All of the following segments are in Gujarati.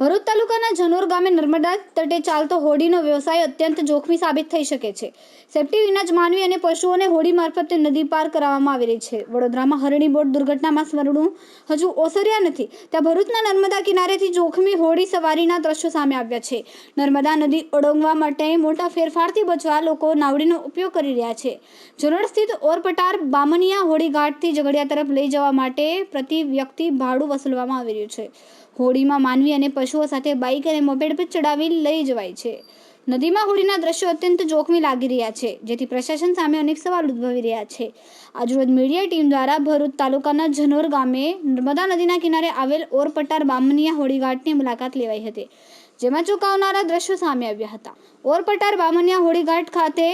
ભરૂચ તાલુકાના જનોર ગામે નર્મદા તટે ચાલતો હોડીનો વ્યવસાય અત્યંત જોખમી સાબિત થઈ શકે છે. સેફટી વિના જ માનવી અને પશુઓને હોડી મારફતે નદી પાર કરાવવામાં આવી રહી છે. વડોદરામાં હરણી બોટ દુર્ઘટનામાં સ્મરણું હજુ ઓસર્યા નથી. ત્યાં ભરૂચના નર્મદા કિનારેથી જોખમી હોડી સવારીના દ્રશ્યો સામે આવ્યા છે. નર્મદા નદી ઓળંગવા માટે મોટા ફેરફારથી બચવા લોકો નાવડીનો ઉપયોગ કરી રહ્યા છે. જનોર સ્થિત ઓરપટાર બામનિયા હોડી ઘાટથી ઝઘડિયા તરફ લઈ જવા માટે પ્રતિ વ્યક્તિ ભાડું વસૂલવામાં આવી રહ્યું છે. હોડીમાં માનવી અને પશુઓ સાથે બાઇક અને મોપેડ પર ચડાવી લઈ જવાય છે. નદીમાં હોડીના દ્રશ્યો અત્યંત જોખમી લાગી રહ્યા છે, જેથી પ્રશાસન સામે અનેક સવાલ ઉદ્ભવી રહ્યા છે. આજરોજ મીડિયા ટીમ દ્વારા ભરૂચ તાલુકાના જનોર ગામે નર્મદા નદીના કિનારે આવેલ ઓરપટાર બામનિયા હોડીઘાટની મુલાકાત લેવાઈ હતી. જેમાં ચોંકાવનારા દ્રશ્યો સામે આવ્યા હતા. ઓરપટાર બામનિયા હોડીઘાટ ખાતે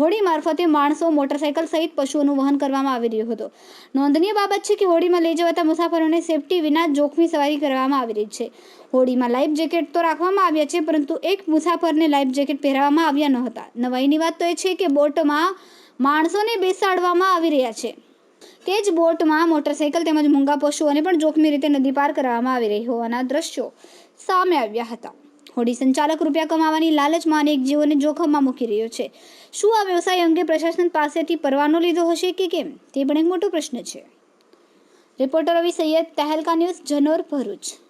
હોળી મારફતે માણસો મોટરસાયકલ સહિત પશુઓનું વહન કરવામાં આવી રહ્યું હતું. નોંધનીય બાબત છે કે હોડીમાં લઈ જવાતા મુસાફરોને સેફટી વિના જોખમી સવારી કરવામાં આવી રહી છે. હોડીમાં લાઈફ જેકેટ તો રાખવામાં આવ્યા છે, પરંતુ એક મુસાફરને લાઈફ જેકેટ પહેરાવવામાં આવ્યા ન હતા. નવાઈની વાત તો એ છે કે બોટમાં માણસોને બેસાડવામાં આવી રહ્યા છે. તે જ બોટમાં મોટરસાઇકલ તેમજ મૂંગા પશુઓને પણ જોખમી રીતે નદી પાર કરવામાં આવી રહી હોવાના દ્રશ્યો સામે આવ્યા હતા. હોડી સંચાલક રૂપિયા કમાવાની લાલચમાં અનેક જીવોને જોખમમાં મૂકી રહ્યો છે. શું આ વ્યવસાય અંગે પ્રશાસન પાસેથી પરવાનો લીધો હશે કે કેમ? તે પણ એક મોટો પ્રશ્ન છે. Reporter Ravi Saiyed Tehelka news, Janor Bharuch.